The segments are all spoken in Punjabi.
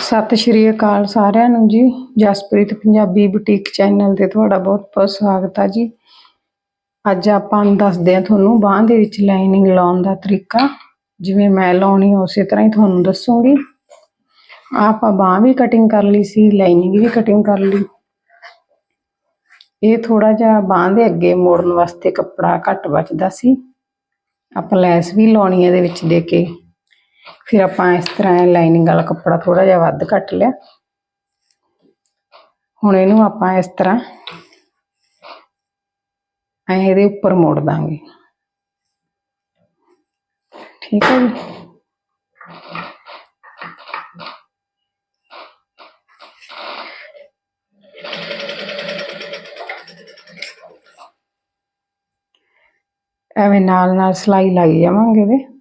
ਸਤਿ ਸ਼੍ਰੀ ਅਕਾਲ ਸਾਰਿਆਂ ਨੂੰ ਜੀ। ਜਸਪ੍ਰੀਤ ਪੰਜਾਬੀ ਬੁਟੀਕ ਚੈਨਲ ਤੇ ਤੁਹਾਡਾ ਬਹੁਤ-ਬਹੁਤ ਸਵਾਗਤ ਹੈ ਜੀ। ਅੱਜ ਆਪਾਂ ਦੱਸਦੇ ਹਾਂ ਤੁਹਾਨੂੰ ਬਾਂਹ ਦੇ ਵਿੱਚ ਲਾਈਨਿੰਗ ਲਾਉਣ ਦਾ ਤਰੀਕਾ। ਜਿਵੇਂ ਮੈਂ ਲਾਉਣੀ ਉਸੇ ਤਰ੍ਹਾਂ ਹੀ ਤੁਹਾਨੂੰ ਦੱਸੂਗੀ। ਆਪਾਂ ਬਾਂਹ ਵੀ ਕਟਿੰਗ ਕਰ ਲਈ ਸੀ, ਲਾਈਨਿੰਗ ਵੀ ਕਟਿੰਗ ਕਰ ਲਈ। ਇਹ ਥੋੜਾ ਜਿਹਾ ਬਾਂਹ ਦੇ ਅੱਗੇ ਮੋੜਨ ਵਾਸਤੇ ਕੱਪੜਾ ਘੱਟ ਬਚਦਾ ਸੀ। ਆਪਾਂ ਲੈਸ ਵੀ ਲਾਉਣੀ ਇਹਦੇ ਵਿੱਚ ਦੇ ਕੇ। ਫਿਰ ਆਪਾਂ ਇਸ ਤਰ੍ਹਾਂ ਲਾਈਨਿੰਗ ਵਾਲਾ ਕੱਪੜਾ ਥੋੜਾ ਜਿਹਾ ਵੱਧ ਕੱਟ ਲਿਆ। ਹੁਣ ਇਹਨੂੰ ਆਪਾਂ ਇਸ ਤਰ੍ਹਾਂ ਐ ਇਹਦੇ ਉੱਪਰ ਮੋੜ ਦਾਂਗੇ। ਠੀਕ ਹੈ ਜੀ? ਐਵੇਂ ਨਾਲ ਨਾਲ ਸਲਾਈ ਲਾਈ ਜਾਵਾਂਗੇ ਇਹਦੇ।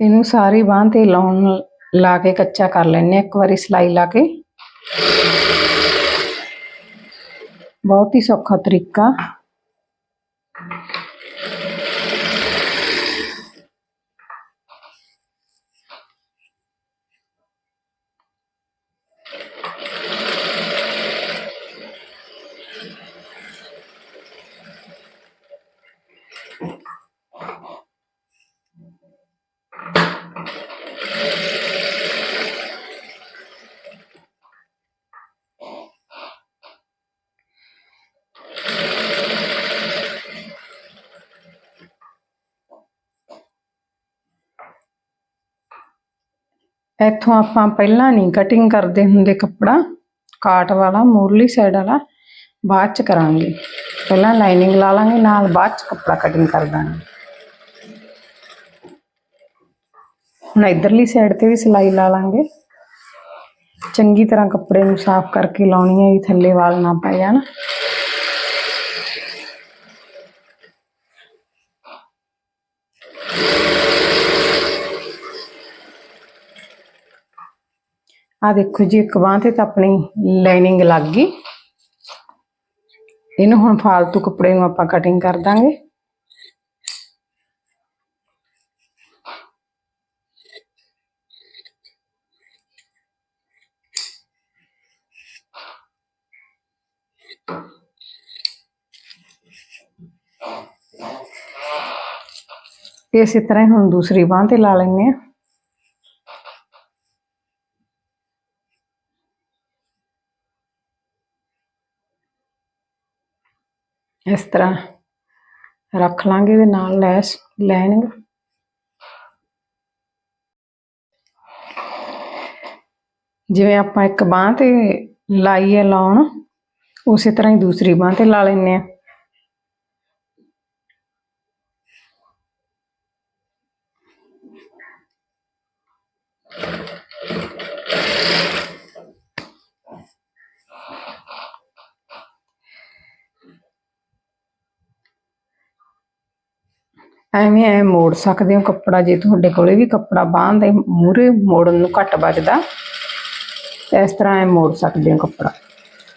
ਇਹਨੂੰ ਸਾਰੀ ਬਾਂਹ ਤੇ ਲਾਉਣ ਲਾ ਕੇ ਕੱਚਾ ਕਰ ਲੈਣੇ ਇੱਕ ਵਾਰੀ ਸਲਾਈ ਲਾ ਕੇ। ਬਹੁਤ ਹੀ ਸੌਖਾ ਤਰੀਕਾ। ਇੱਥੋਂ ਆਪਾਂ ਪਹਿਲਾਂ ਨਹੀਂ ਕਟਿੰਗ ਕਰਦੇ ਹੁੰਦੇ ਕੱਪੜਾ, ਕਾਟ ਵਾਲਾ, ਮੂਰਲੀ ਸਾਈਡ ਵਾਲਾ, ਬਾਅਦ ਚ ਕਰਾਂਗੇ। ਪਹਿਲਾਂ ਲਾਈਨਿੰਗ ਲਾ ਲਾਂਗੇ, ਨਾਲ ਬਾਅਦ ਚ ਕੱਪੜਾ ਕਟਿੰਗ ਕਰ ਦਾਂਗੇ। ਹੁਣ ਇਧਰਲੀ ਸਾਈਡ ਤੇ ਵੀ ਸਿਲਾਈ ਲਾ ਲਾਂਗੇ। ਚੰਗੀ ਤਰ੍ਹਾਂ ਕੱਪੜੇ ਨੂੰ ਸਾਫ਼ ਕਰਕੇ ਲਾਉਣੀ ਹੈ ਵੀ ਥੱਲੇ ਵਾਲ ਨਾ ਪੈ ਜਾਣ। ਆ ਦੇਖੋ ਜੀ, ਇੱਕ ਬਾਂਹ ਤੇ ਤਾਂ ਆਪਣੀ ਲਾਈਨਿੰਗ ਲੱਗ ਗਈ। ਇਹਨੂੰ ਹੁਣ ਫਾਲਤੂ ਕੱਪੜੇ ਨੂੰ ਆਪਾਂ ਕਟਿੰਗ ਕਰ ਦਾਂਗੇ। ਇਸੇ ਤਰ੍ਹਾਂ ਹੁਣ ਦੂਸਰੀ ਬਾਂਹ ਤੇ ਲਾ ਲੈਂਦੇ ਆ ਇਸ ਤਰ੍ਹਾਂ ਰੱਖ ਲਾਂਗੇ ਇਹਦੇ ਨਾਲ ਲੈਸ ਲਾਈਨਿੰਗ ਜਿਵੇਂ ਆਪਾਂ ਇੱਕ ਬਾਂਹ ਤੇ ਲਾਈਏ ਲਾਉਣ, ਉਸੇ ਤਰ੍ਹਾਂ ਹੀ ਦੂਸਰੀ ਬਾਂਹ ਤੇ ਲਾ ਲੈਂਦੇ ਆ ਐਵੇਂ ਐ ਮੋੜ ਸਕਦੇ ਹੋ ਕੱਪੜਾ, ਜੇ ਤੁਹਾਡੇ ਕੋਲੇ ਵੀ ਕੱਪੜਾ ਬਾਂਹ ਦੇ ਮੂਰੇ ਮੋੜਨ ਨੂੰ ਘੱਟ ਬਚਦਾ ਇਸ ਤਰ੍ਹਾਂ ਐ ਮੋੜ ਸਕਦੇ ਹੋ ਕੱਪੜਾ।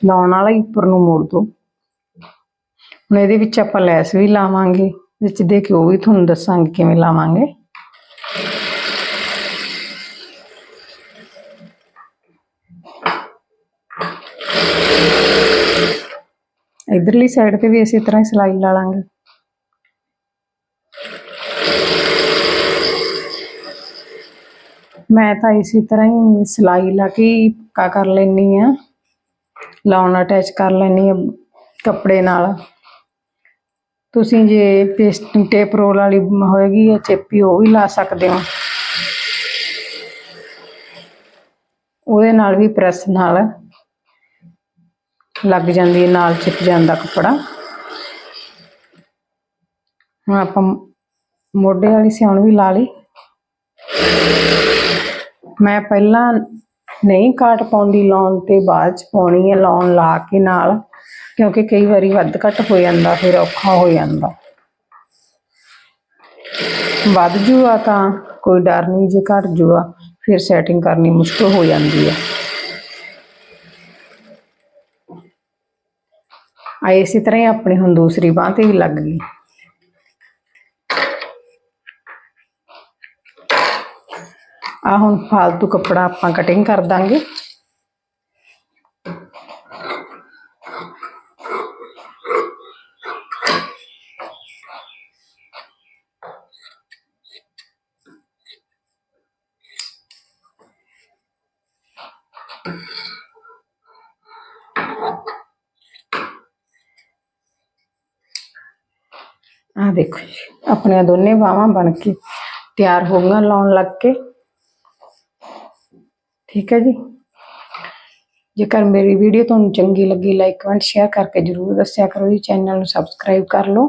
ਲਾਉਣ ਵਾਲਾ ਹੀ ਉੱਪਰ ਨੂੰ ਮੋੜ ਦੋ। ਹੁਣ ਇਹਦੇ ਵਿੱਚ ਆਪਾਂ ਲੈਸ ਵੀ ਲਾਵਾਂਗੇ, ਵਿੱਚ ਦੇ ਕੇ ਉਹ ਵੀ ਤੁਹਾਨੂੰ ਦੱਸਾਂਗੇ ਕਿਵੇਂ ਲਾਵਾਂਗੇ। ਇਧਰਲੀ ਸਾਈਡ ਤੇ ਵੀ ਇਸੇ ਤਰ੍ਹਾਂ ਹੀ ਸਿਲਾਈ ਲਾ ਲਾਂਗੇ। ਮੈਂ ਤਾਂ ਇਸੇ ਤਰ੍ਹਾਂ ਹੀ ਸਿਲਾਈ ਲਾ ਕੇ ਹੀ ਪੱਕਾ ਕਰ ਲੈਣੀ ਆ ਲਾਉਣ ਅਟੈਚ ਕਰ ਲੈਣੀ ਆ ਕੱਪੜੇ ਨਾਲ। ਤੁਸੀਂ ਜੇ ਪੇਸਟ ਟੇਪ ਰੋਲ ਵਾਲੀ ਹੋਏਗੀ ਜਾਂ ਚੇਪੀ, ਉਹ ਵੀ ਲਾ ਸਕਦੇ ਹੋ। ਉਹਦੇ ਨਾਲ ਵੀ ਪ੍ਰੈਸ ਨਾਲ ਲੱਗ ਜਾਂਦੀ ਹੈ, ਨਾਲ ਚਿਪ ਜਾਂਦਾ ਕੱਪੜਾ। ਹੁਣ ਆਪਾਂ ਮੋਢੇ ਵਾਲੀ ਸਿਉਣ ਵੀ ਲਾ ਲਈ। ਮੈਂ ਪਹਿਲਾਂ ਨਹੀਂ ਕਾਟ ਪਾਉਂਦੀ ਲਾਉਣ ਤੇ, ਬਾਅਦ ਚ ਪਾਉਣੀ ਹੈ ਲਾਉਣ ਲਾ ਕੇ ਨਾਲ, ਕਿਉਂਕਿ ਕਈ ਵਾਰੀ ਵੱਧ ਘੱਟ ਹੋ ਜਾਂਦਾ, ਫਿਰ ਔਖਾ ਹੋ ਜਾਂਦਾ। ਵੱਧ ਜੂਆ ਤਾਂ ਕੋਈ ਡਰ ਨਹੀਂ, ਜੇ ਘਟ ਜੂਆ, ਫਿਰ ਸੈਟਿੰਗ ਕਰਨੀ ਮੁਸ਼ਕਲ ਹੋ ਜਾਂਦੀ ਹੈ। ਆ ਇਸੇ ਤਰ੍ਹਾਂ ਹੀ ਆਪਣੀ ਹੁਣ ਦੂਸਰੀ ਬਾਹ ਤੇ ਵੀ ਲੱਗ ਗਈ। ਆ ਹੁਣ ਫਾਲਤੂ ਕੱਪੜਾ ਆਪਾਂ ਕਟਿੰਗ ਕਰ ਦਾਂਗੇ। ਆ ਦੇਖੋ ਜੀ, ਆਪਣੀਆਂ ਦੋਨੇ ਬਾਹਾਂ ਬਣ ਕੇ ਤਿਆਰ ਹੋ ਗਈਆਂ ਲਾਉਣ ਲੱਗ ਕੇ। ਠੀਕ ਹੈ ਜੀ। ਜੇਕਰ ਮੇਰੀ ਵੀਡੀਓ ਤੁਹਾਨੂੰ ਚੰਗੀ ਲੱਗੀ ਲਾਈਕ ਕਮੈਂਟ ਸ਼ੇਅਰ ਕਰਕੇ ਜਰੂਰ ਦੱਸਿਆ ਕਰੋ ਜੀ। ਚੈਨਲ ਨੂੰ ਸਬਸਕ੍ਰਾਈਬ ਕਰ ਲਓ।